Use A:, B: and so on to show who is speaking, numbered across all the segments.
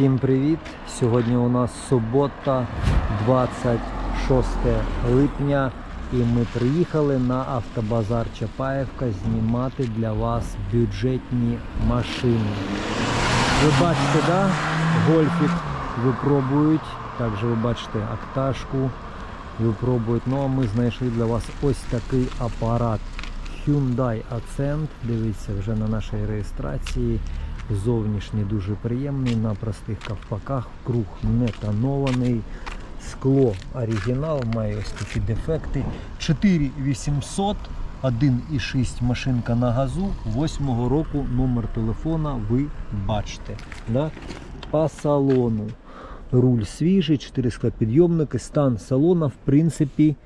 A: Всім привіт! Сьогодні у нас субота, 26 липня, і ми приїхали на автобазар Чапаєвка знімати для вас бюджетні машини. Ви бачите, да? гольфік випробують. Також ви бачите акташку випробують. Ну а ми знайшли для вас ось такий апарат Hyundai Accent. Дивіться вже на нашій реєстрації. Зовнішній дуже приємний, на простих ковпаках, круг не тонований. Скло оригінал, має ось такі дефекти. 4800, 1,6 машинка на газу, 8 року номер телефона ви бачите. Да? По салону. Руль свіжий, 4 склопідйомники, стан салона в принципі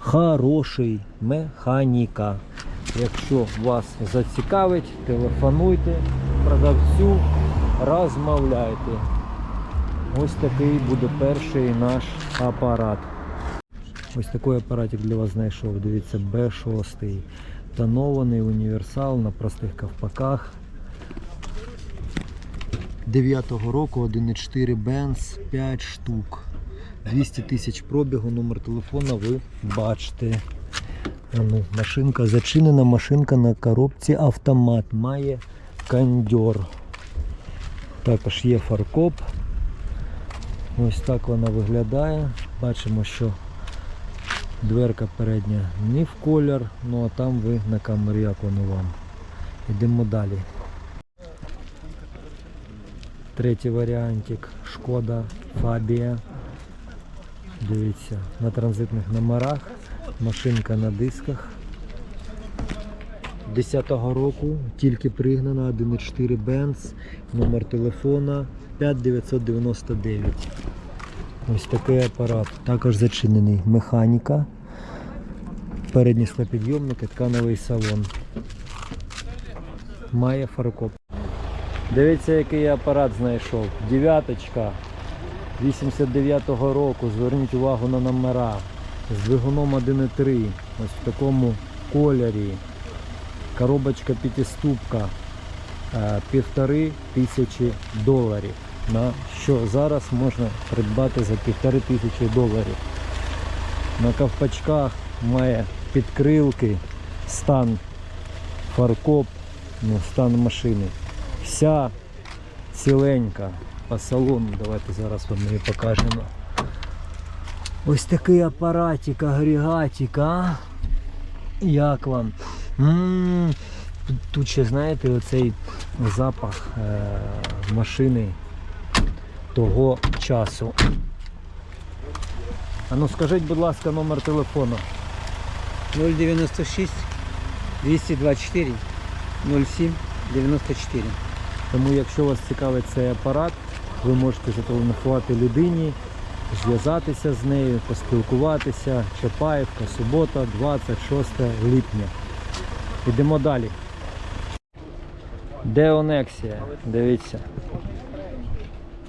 A: хороший, механіка. Якщо вас зацікавить, телефонуйте продавцю, розмовляйте. Ось такий буде перший наш апарат. Ось такий апаратик для вас знайшов. Дивіться, B6. Тонований універсал на простих ковпаках. 9-го року 1.4 Benz 5 штук. 200 тисяч пробігу, номер телефона ви бачите. Ну, машинка зачинена, машинка на коробці автомат, має кондьор. Також є фаркоп. Ось так вона виглядає. Бачимо, що дверка передня не в колір, ну а там ви на камері як воно вам. Йдемо далі. Третій варіантик Шкода Фабія. Дивіться, на транзитних номерах, машинка на дисках. 10-го року, тільки пригнана, 1.4 Benz, номер телефона 5999. Ось такий апарат. Також зачинений механіка. Передні склопідйомники, ткановий салон. Має фаркоп. Дивіться, який я апарат знайшов. Дев'яточка 89-го року. Зверніть увагу на номера. З двигуном 1.3. Ось в такому кольорі. Коробочка п'ятиступка. Е, Півтори тисячі доларів. На що зараз можна придбати за півтори тисячі доларів. На ковпачках має підкрилки, стан фаркоп, ну, стан машини. Вся ціленька по салону. Давайте зараз вам її покажемо. Ось такий апаратик, агрегатик, а? Як вам? м тут ще, знаєте, оцей запах е- машини того часу. А ну скажіть, будь ласка, номер телефону.
B: 096 224 07 94.
A: Тому якщо вас цікавить цей апарат, ви можете зателефонувати людині, зв'язатися з нею, поспілкуватися. Чапаєвка, субота, 26 липня. Йдемо далі. Деонексія, дивіться.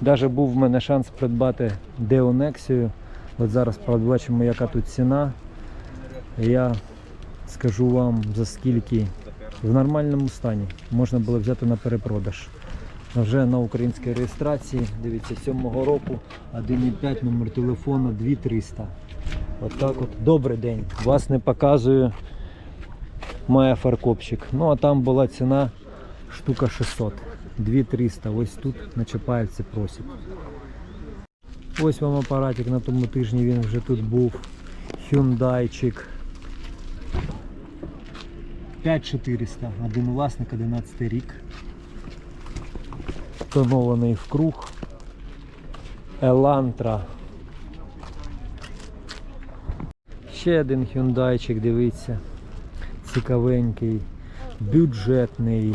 A: Даже був в мене шанс придбати Деонексію. От зараз побачимо, яка тут ціна. Я скажу вам за скільки в нормальному стані можна було взяти на перепродаж. Вже на українській реєстрації, дивіться, 7-го року, 1,5 номер телефону 2300. От так от. Добрий день. Вас не показую. Має фаркопчик. Ну а там була ціна штука 600. 2300. Ось тут на Чапаївці просять. Ось вам апаратик на тому тижні він вже тут був. Hyundaiчик. 5400. Один власник, 11 рік. Тонований в круг. Елантра. Ще один Hyundaiчик, дивіться. Цікавенький, бюджетний.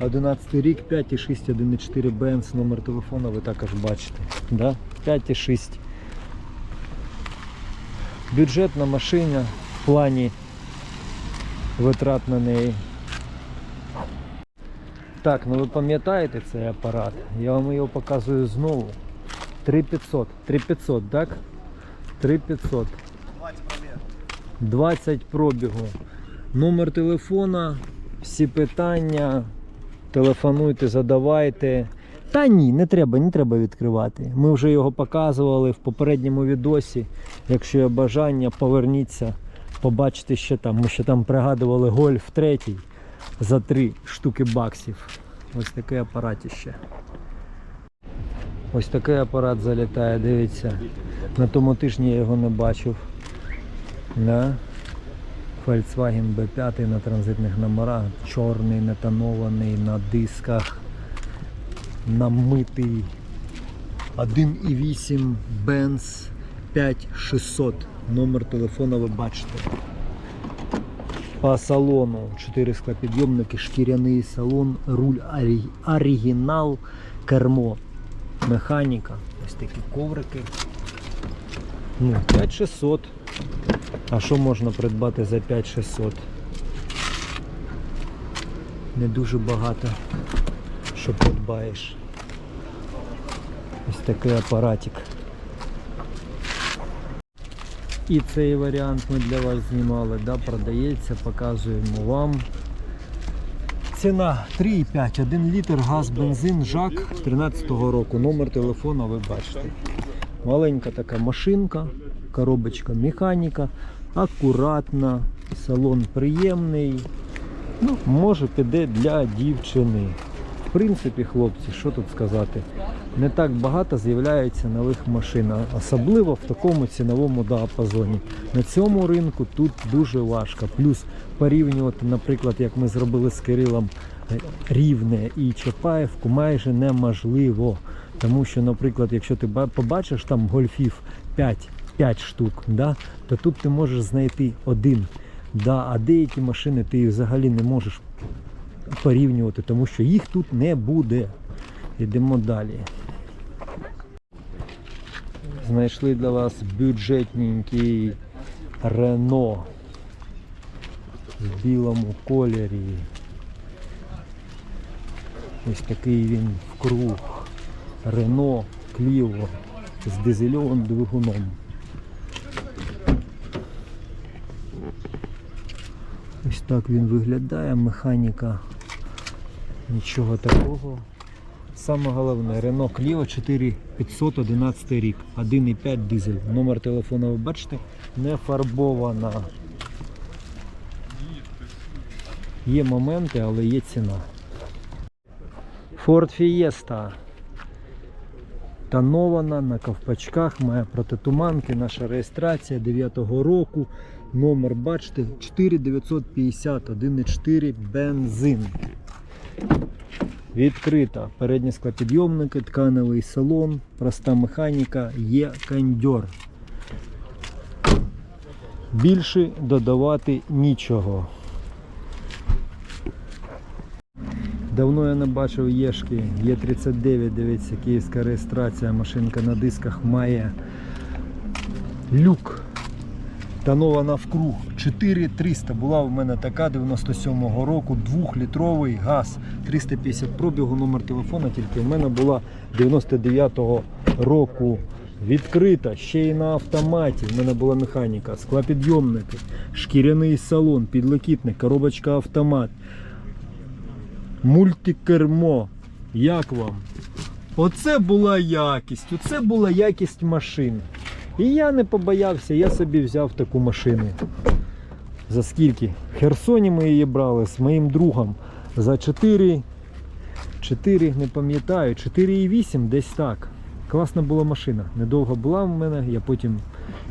A: 11 рік, 5,6, 1,4 Benz, номер телефону ви також бачите. Да? 5,6. Бюджетна машина в плані витрат на неї. Так, ну ви пам'ятаєте цей апарат? Я вам його показую знову. 3500. 3500, так? 3500. 20 пробігу. Номер телефона, всі питання. Телефонуйте, задавайте. Та ні, не треба, не треба відкривати. Ми вже його показували в попередньому відосі. Якщо є бажання, поверніться, побачите ще там. Ми ще там пригадували гольф третій за 3 штуки баксів. Ось такий апаратіще. Ось такий апарат залітає, дивіться. На тому тижні я його не бачив. Да? Volkswagen B5 на транзитних номерах, чорний, нетонований, на дисках, намитий. 1,8 Benz 5600. Номер телефона ви бачите. По салону 4 склопідйомники, шкіряний салон, руль оригінал, кермо, механіка. Ось такі коврики. Ну, 5600. А що можна придбати за 5600? Не дуже багато, що придбаєш. Ось такий апаратик. І цей варіант ми для вас знімали, да, продається, показуємо вам. Ціна 3,5, 1 літр газ, бензин, жак 13-го року. Номер телефона ви бачите. Маленька така машинка, коробочка механіка, акуратна, салон приємний. Ну, може піде для дівчини. Принципі, хлопці, що тут сказати? Не так багато з'являється нових машин, особливо в такому ціновому діапазоні. На цьому ринку тут дуже важко. Плюс порівнювати, наприклад, як ми зробили з Кирилом е, Рівне і Чапаєвку, майже неможливо. Тому що, наприклад, якщо ти побачиш там гольфів 5, 5 штук, да, то тут ти можеш знайти один. Да, а деякі машини ти взагалі не можеш порівнювати, тому що їх тут не буде. Йдемо далі. Знайшли для вас бюджетненький Рено в білому кольорі. Ось такий він в круг. Рено Кліво з дизельовим двигуном. Ось так він виглядає, механіка. Нічого такого. Саме головне, Renault Clio 4511 рік, 1,5 дизель. Номер телефону ви бачите, не фарбована. Є моменти, але є ціна. Ford Fiesta. Тонована на ковпачках, має протитуманки, наша реєстрація 9-го року. Номер бачите 4950 1,4 бензин. Відкрита. Передні склопідйомники, тканевий салон, проста механіка, є кондьор. Більше додавати нічого. Давно я не бачив Єшки. Є 39, дивіться, київська реєстрація. Машинка на дисках має люк. Тонована в круг 4300. Була в мене така 97-го року, 2-літровий газ, 350 пробігу, номер телефона, тільки в мене була 99-го року. Відкрита, ще й на автоматі. В мене була механіка, склопідйомники, шкіряний салон, підлокітник, коробочка автомат, мультикермо. Як вам? Оце була якість, оце була якість машин. І я не побоявся, я собі взяв таку машину. За скільки? В Херсоні ми її брали з моїм другом за 4, 4 не пам'ятаю, 4,8 десь так. Класна була машина. Недовго була в мене, я потім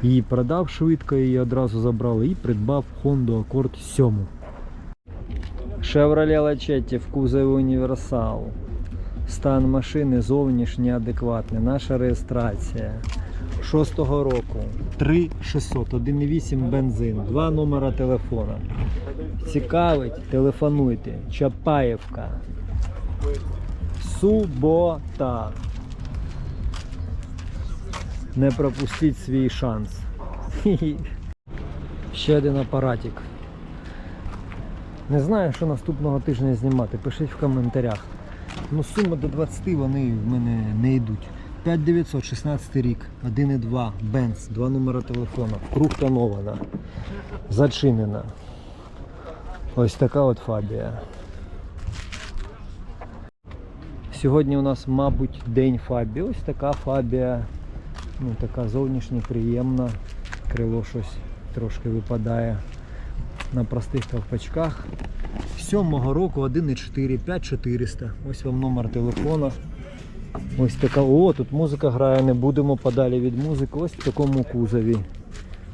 A: її продав швидко, її одразу забрали і придбав Honda Accord 7. Chevrolet Lachetti в кузові універсал. Стан машини зовнішній адекватний. Наша реєстрація. 6-го року 3600, 1,8 бензин, два номера телефона. Цікавить, телефонуйте. Чапаєвка. Субота. Не пропустіть свій шанс. Ще один апаратик. Не знаю, що наступного тижня знімати. Пишіть в коментарях. Ну, суми до 20 вони в мене не йдуть. 5900, 16 рік, 1,2, Benz, два номера телефона, круг тонована, зачинена. Ось така от фабія. Сьогодні у нас, мабуть, день фабі. Ось така фабія. Ну, така зовнішня, приємна. Крило щось трошки випадає на простих ковпачках. Сьомого року 1,4, 5400. Ось вам номер телефона. Ось така. О, тут музика грає, не будемо подалі від музики. Ось в такому кузові.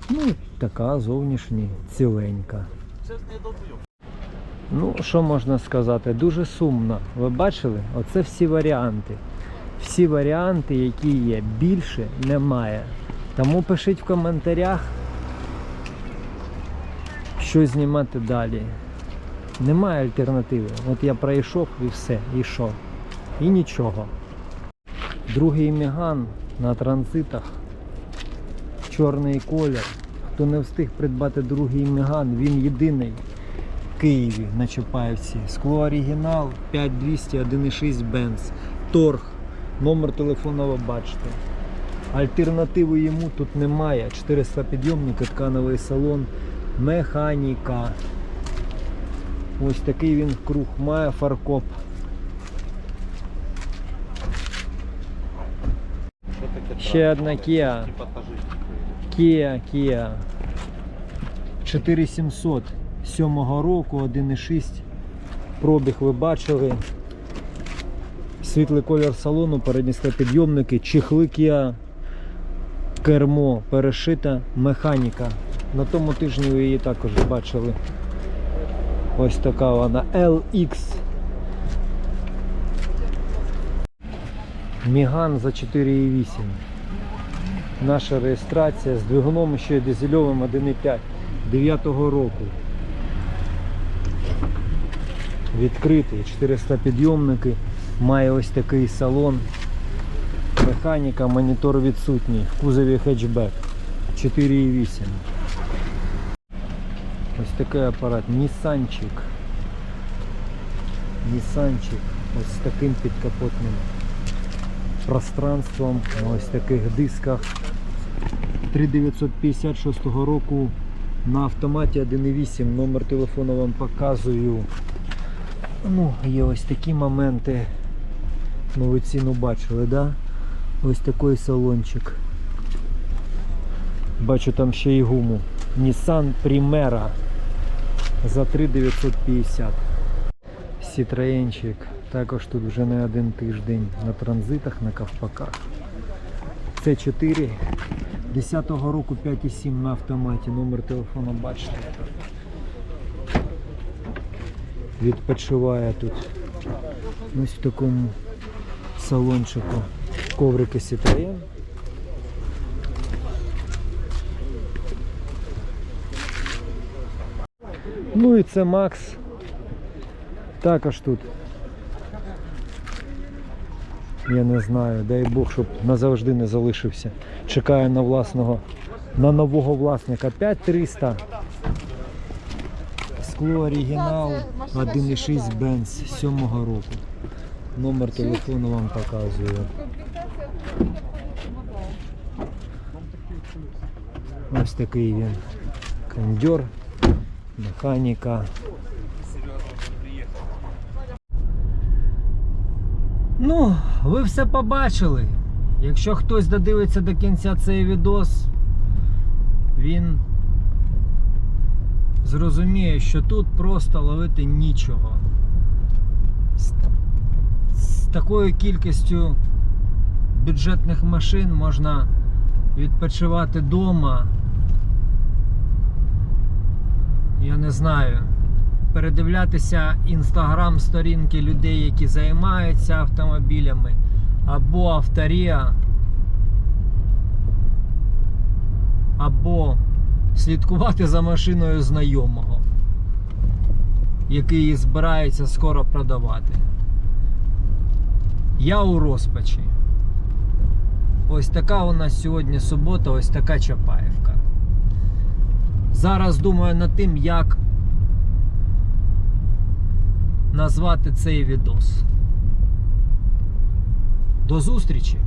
A: Ну, така зовнішня, ціленька. Ну, що можна сказати? Дуже сумно. Ви бачили? Оце всі варіанти. Всі варіанти, які є. Більше немає. Тому пишіть в коментарях, що знімати далі. Немає альтернативи. От я пройшов і все, і що? І нічого. Другий міган на транзитах. Чорний колір. Хто не встиг придбати другий міган, він єдиний в Києві на Чапаївці. Скло оригінал 5200 1.6 Benz. Торг. Номер телефону ви бачите. Альтернативи йому тут немає. 400 підйомники, ткановий салон, механіка. Ось такий він круг має фаркоп. Ще одна Kia. Kia, Kia. 4700 7 року, 1,6. Пробіг ви бачили. Світлий колір салону, передні підйомники, чехли Kia, кермо перешита, механіка. На тому тижні ви її також бачили. Ось така вона LX. Міган за 4,8. Наша реєстрація з двигуном ще дизельовим 1,5 9 року. Відкритий, 400 підйомники, має ось такий салон. Механіка, монітор відсутній, в кузові хетчбек 4,8. Ось такий апарат, Нісанчик. Нісанчик ось з таким підкапотним пространством на ось таких дисках. 3956 року на автоматі 1.8 номер телефону вам показую. Ну є ось такі моменти. Ну ви ціну бачили да? ось такий салончик. Бачу там ще й гуму. Nissan Primera за 3950 Сітроєнчик також тут вже не один тиждень на транзитах, на ковпаках. Це 4 10-го року 5,7 на автоматі. Номер телефону бачите. Відпочиває тут. Ось в такому салончику. Коврики Citroën. Ну і це Макс. Також тут. Я не знаю, дай Бог, щоб назавжди не залишився. Чекаю на власного, на нового власника 5300. Скло оригінал 1.6 Benz 7-го року. Номер телефону вам показую. Ось такий він. Кондьор, механіка. Ну, ви все побачили. Якщо хтось додивиться до кінця цей відос, він зрозуміє, що тут просто ловити нічого. З, з такою кількістю бюджетних машин можна відпочивати вдома. Я не знаю передивлятися інстаграм сторінки людей, які займаються автомобілями, або авторія, або слідкувати за машиною знайомого, який збирається скоро продавати. Я у розпачі. Ось така у нас сьогодні субота, ось така Чапаївка. Зараз думаю над тим, як назвати цей відос. До зустрічі!